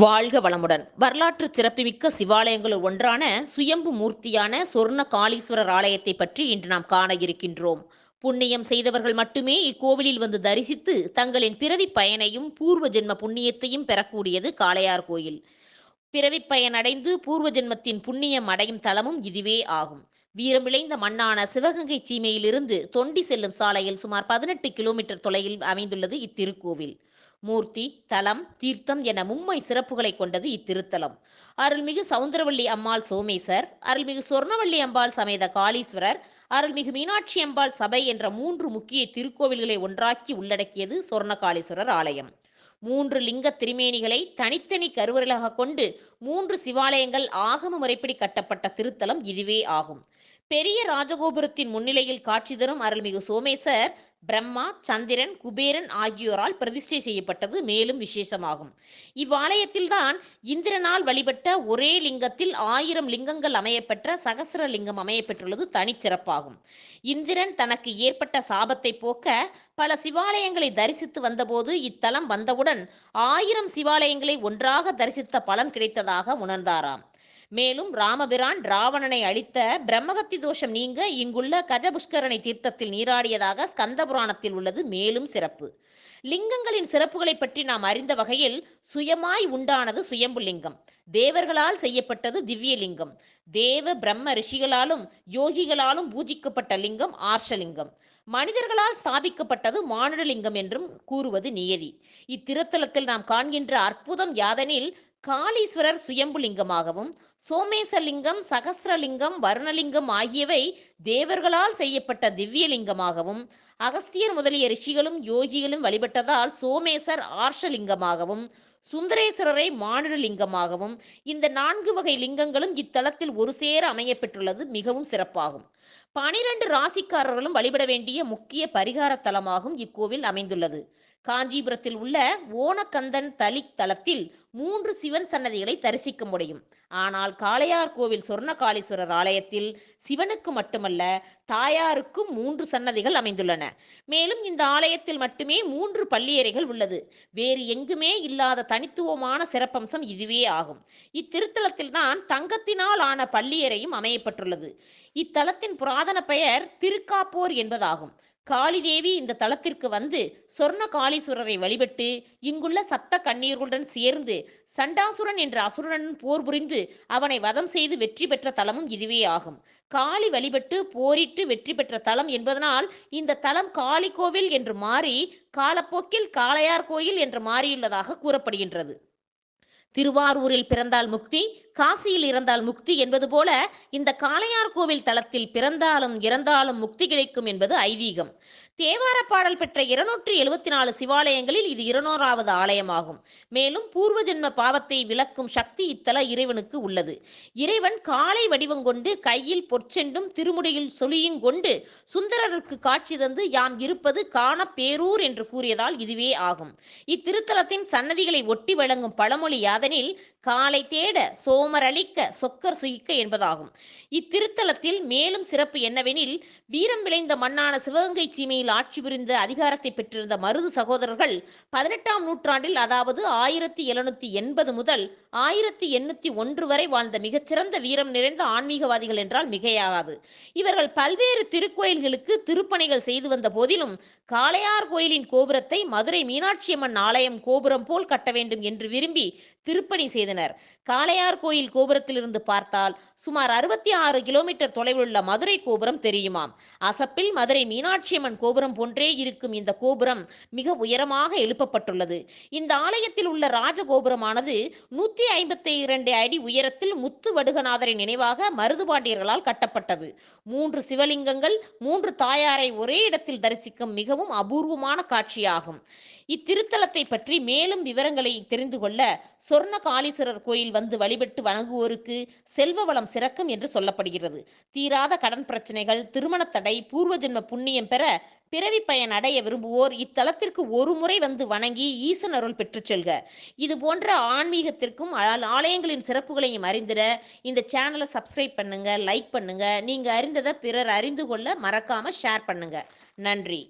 வாழ்க வளமுடன். வரலாற்று சிறப்புமிக்க சிவாலயங்களுள் ஒன்றான சுயம்பு மூர்த்தியான சொர்ண காளீஸ்வரர் ஆலயத்தை பற்றி இன்று நாம் காண இருக்கின்றோம். புண்ணியம் செய்தவர்கள் மட்டுமே இக்கோவிலில் வந்து தரிசித்து தங்களின் பிறவி பயனையும் பூர்வ ஜென்ம புண்ணியத்தையும் பெறக்கூடியது காளையார் கோயில். பிறவி பயனடைந்து பூர்வ ஜென்மத்தின் புண்ணியம் அடையும் தலமும் இதுவே ஆகும். வீரம் விளைந்த மண்ணான சிவகங்கை சீமையிலிருந்து தொண்டி செல்லும் சாலையில் சுமார் பதினெட்டு கிலோமீட்டர் தொலைவில் அமைந்துள்ளது இத்திருக்கோவில். மூர்த்தி தலம் தீர்த்தம் என மும்மை சிறப்புகளை கொண்டது இத்திருத்தலம். அருள்மிகு சவுந்தரவள்ளி அம்மாள் சோமேசர் அருள்மிகு சொர்ணவள்ளி அம்பாள் சமேத காளீஸ்வரர் அருள்மிகு மீனாட்சி அம்பாள் சபை என்ற மூன்று முக்கிய திருக்கோவில்களை ஒன்றாக்கி உள்ளடக்கியது சொர்ணகாளீஸ்வரர் ஆலயம். மூன்று லிங்க திருமேனிகளை தனித்தனி கருவறைகளாக கொண்டு மூன்று சிவாலயங்கள் ஆகம முறைப்படி கட்டப்பட்ட திருத்தலம் இதுவே ஆகும். பெரிய ராஜகோபுரத்தின் முன்னிலையில் காட்சி தரும் அருள்மிகு சோமேசர் பிரம்மா சந்திரன் குபேரன் ஆகியோரால் பிரதிஷ்டை செய்யப்பட்டது மேலும் விசேஷமாகும். இவ்வாலயத்தில்தான் இந்திரனால் வழிபட்ட ஒரே லிங்கத்தில் ஆயிரம் லிங்கங்கள் அமையப்பெற்ற சகசர லிங்கம் அமையப்பெற்றுள்ளது தனிச்சிறப்பாகும். இந்திரன் தனக்கு ஏற்பட்ட சாபத்தை போக்க பல சிவாலயங்களை தரிசித்து வந்தபோது இத்தலம் வந்தவுடன் ஆயிரம் சிவாலயங்களை ஒன்றாக தரிசித்த பலன் கிடைத்ததாக உணர்ந்தாராம். மேலும் ராமபிரான் ராவணனை அழித்த பிரம்மகத்தி தோஷம் நீங்க இங்குள்ள கஜபுஷ்கரணை தீர்த்தத்தில் நீராடியதாக ஸ்கந்த புராணத்தில் உள்ளது மேலும் சிறப்பு. லிங்கங்களின் சிறப்புகளை பற்றி நாம் அறிந்த வகையில் சுயமாய் உண்டானது சுயம்பு லிங்கம் தேவர்களால் செய்யப்பட்டது திவ்ய லிங்கம் தேவ பிரம்ம ரிஷிகளாலும் யோகிகளாலும் பூஜிக்கப்பட்ட லிங்கம் ஆர்ஷலிங்கம். மனிதர்களால் ஸ்தாபிக்கப்பட்டது மானுடலிங்கம் என்றும் கூறுவது நியதி. இத்திருத்தலத்தில் நாம் காண்கின்ற அற்புதம் யாதெனில் காளீஸ்வரர் சுயம்புலிங்கமாகவும் சோமேசலிங்கம் சகசிரலிங்கம் வருணலிங்கம் ஆகியவை தேவர்களால் செய்யப்பட்ட திவ்யலிங்கமாகவும் அகஸ்தியர் முதலிய ரிஷிகளும் யோகிகளும் வழிபட்டதால் சோமேசர் ஆர்ஷலிங்கமாகவும் சுந்தரேஸ்வரரை மானுடலிங்கமாகவும் இந்த நான்கு வகை லிங்கங்களும் இத்தலத்தில் ஒரு சேர அமையப்பெற்றுள்ளது மிகவும் சிறப்பாகும். பனிரெண்டு ராசிக்காரர்களும் வழிபட வேண்டிய முக்கிய பரிகார தலமாகும் இக்கோவில் அமைந்துள்ளது. காஞ்சிபுரத்தில் உள்ள ஓனக்கந்தன் தலி தலத்தில் மூன்று சிவன் சன்னதிகளை தரிசிக்க முடியும். ஆனால் காளையார் கோவில் சொர்ணகாளீஸ்வரர் ஆலயத்தில் சிவனுக்கு மட்டுமல்ல தாயாருக்கும் மூன்று சன்னதிகள் அமைந்துள்ளன. மேலும் இந்த ஆலயத்தில் மட்டுமே மூன்று பள்ளியறைகள் உள்ளது. வேறு எங்குமே இல்லாத தனித்துவமான சிறப்பம்சம் இதுவே ஆகும். இத்திருத்தலத்தில் தான் தங்கத்தினால் ஆன பள்ளியறையும் அமையப்பட்டுள்ளது இத்தலத்தின் புரா சாதன பெயர் திருக்காப்போர் என்பதாகும். காளிதேவி இந்த தலத்திற்கு வந்து சொர்ண காளீஸ்வரரை வழிபட்டு இங்குள்ள சப்த கண்ணீர்களுடன் சேர்ந்து சண்டாசுரன் என்ற அசுரனுடன் போர் புரிந்து அவனை வதம் செய்து வெற்றி பெற்ற தலமும் இதுவே ஆகும். காளி வழிபட்டு போரிட்டு வெற்றி பெற்ற தலம் என்பதனால் இந்த தலம் காளி கோவில் என்று மாறி காலப்போக்கில் காளையார் கோயில் என்று மாறியுள்ளதாக கூறப்படுகின்றது. திருவாரூரில் பிறந்தால் முக்தி காசியில் இறந்தால் முக்தி என்பது போல இந்த காளையார் கோவில் தலத்தில் பிறந்தாலும் இறந்தாலும் முக்தி கிடைக்கும் என்பது ஐதீகம். தேவார பாடல் பெற்ற இருநூற்றி எழுபத்தி நாலு சிவாலயங்களில் இது இருநூறாவது ஆலயமாகும். மேலும் பூர்வ ஜென்ம பாவத்தை விளக்கும் சக்தி இத்தல இறைவனுக்கு உள்ளது. இறைவன் காளை வடிவம் கொண்டு கையில் பொற்செண்டும் திருமுடியில் சொலியும் கொண்டு சுந்தரருக்கு காட்சி தந்து யாம் இருப்பது காண பேரூர் என்று கூறியதால் இதுவே ஆகும். இத்திருத்தலத்தின் சன்னதிகளை ஒட்டி வழங்கும் பழமொழி அதனில் காலை தேட சோமரளிக்க சொக்கர் சுயிக்க என்பதாகும். இத்திருத்தலத்தில் மேலும் சிறப்பு என்னவெனில் வீரம் விளைந்த மண்ணான சிவகங்கை சீமையில் ஆட்சி புரிந்த அதிகாரத்தை பெற்றிருந்த மருது சகோதரர்கள் பதினெட்டாம் நூற்றாண்டில் அதாவது ஆயிரத்தி எழுநூத்தி எண்பது முதல் ஆயிரத்தி எண்ணூத்தி ஒன்று வரை வாழ்ந்த மிகச்சிறந்த வீரம் நிறைந்த ஆன்மீகவாதிகள் என்றால் மிகையாகாது. இவர்கள் பல்வேறு திருக்கோயில்களுக்கு திருப்பணிகள் செய்து வந்த போதிலும் காளையார் கோயிலின் கோபுரத்தை மதுரை மீனாட்சியம்மன் ஆலயம் கோபுரம் போல் கட்ட வேண்டும் என்று விரும்பி திருப்பணி செய்தனர். காளையார் கோயில் கோபுரத்திலிருந்து பார்த்தால் சுமார் அறுபத்தி ஆறு கிலோமீட்டர் தொலைவில் உள்ள மதுரை கோபுரம் தெரியுமாம். அசப்பில் மதுரை மீனாட்சியம்மன் கோபுரம் போன்றே இருக்கும் இந்த கோபுரம் மிக உயரமாக எழுப்பப்பட்டுள்ளது. இந்த ஆலயத்தில் உள்ள ராஜகோபுரமானது நூத்தி ஐம்பத்தி இரண்டு அடி உயரத்தில் முத்து வடுகநாதரின் நினைவாக மருதுபாண்டியர்களால் கட்டப்பட்டது. மூன்று சிவலிங்கங்கள் மூன்று தாயாரை ஒரே இடத்தில் தரிசிக்கும் மிகவும் அபூர்வமான காட்சியாகும். இத்திருத்தலத்தை பற்றி மேலும் விவரங்களை தெரிந்து கொள்ள சொர்ண காளீஸ்வரர் கோயில் வந்து வழிபட்டு வணங்குவோருக்கு செல்வ வளம் சிறக்கும் என்று சொல்லப்படுகிறது. தீராத கடன் பிரச்சனைகள் திருமண தடை பூர்வ ஜென்ம புண்ணியம் பெற பிறவி பயன் அடைய விரும்புவோர் இத்தலத்திற்கு ஒரு முறை வந்து வணங்கி ஈசன் அருள் பெற்றுச் செல்க. இது போன்ற ஆன்மீகத்திற்கும் ஆலயங்களின் சிறப்புகளையும் அறிந்திட இந்த சேனலை சப்ஸ்கிரைப் பண்ணுங்க லைக் பண்ணுங்க. நீங்க அறிந்ததை பிறர் அறிந்து கொள்ள மறக்காம ஷேர் பண்ணுங்க. நன்றி.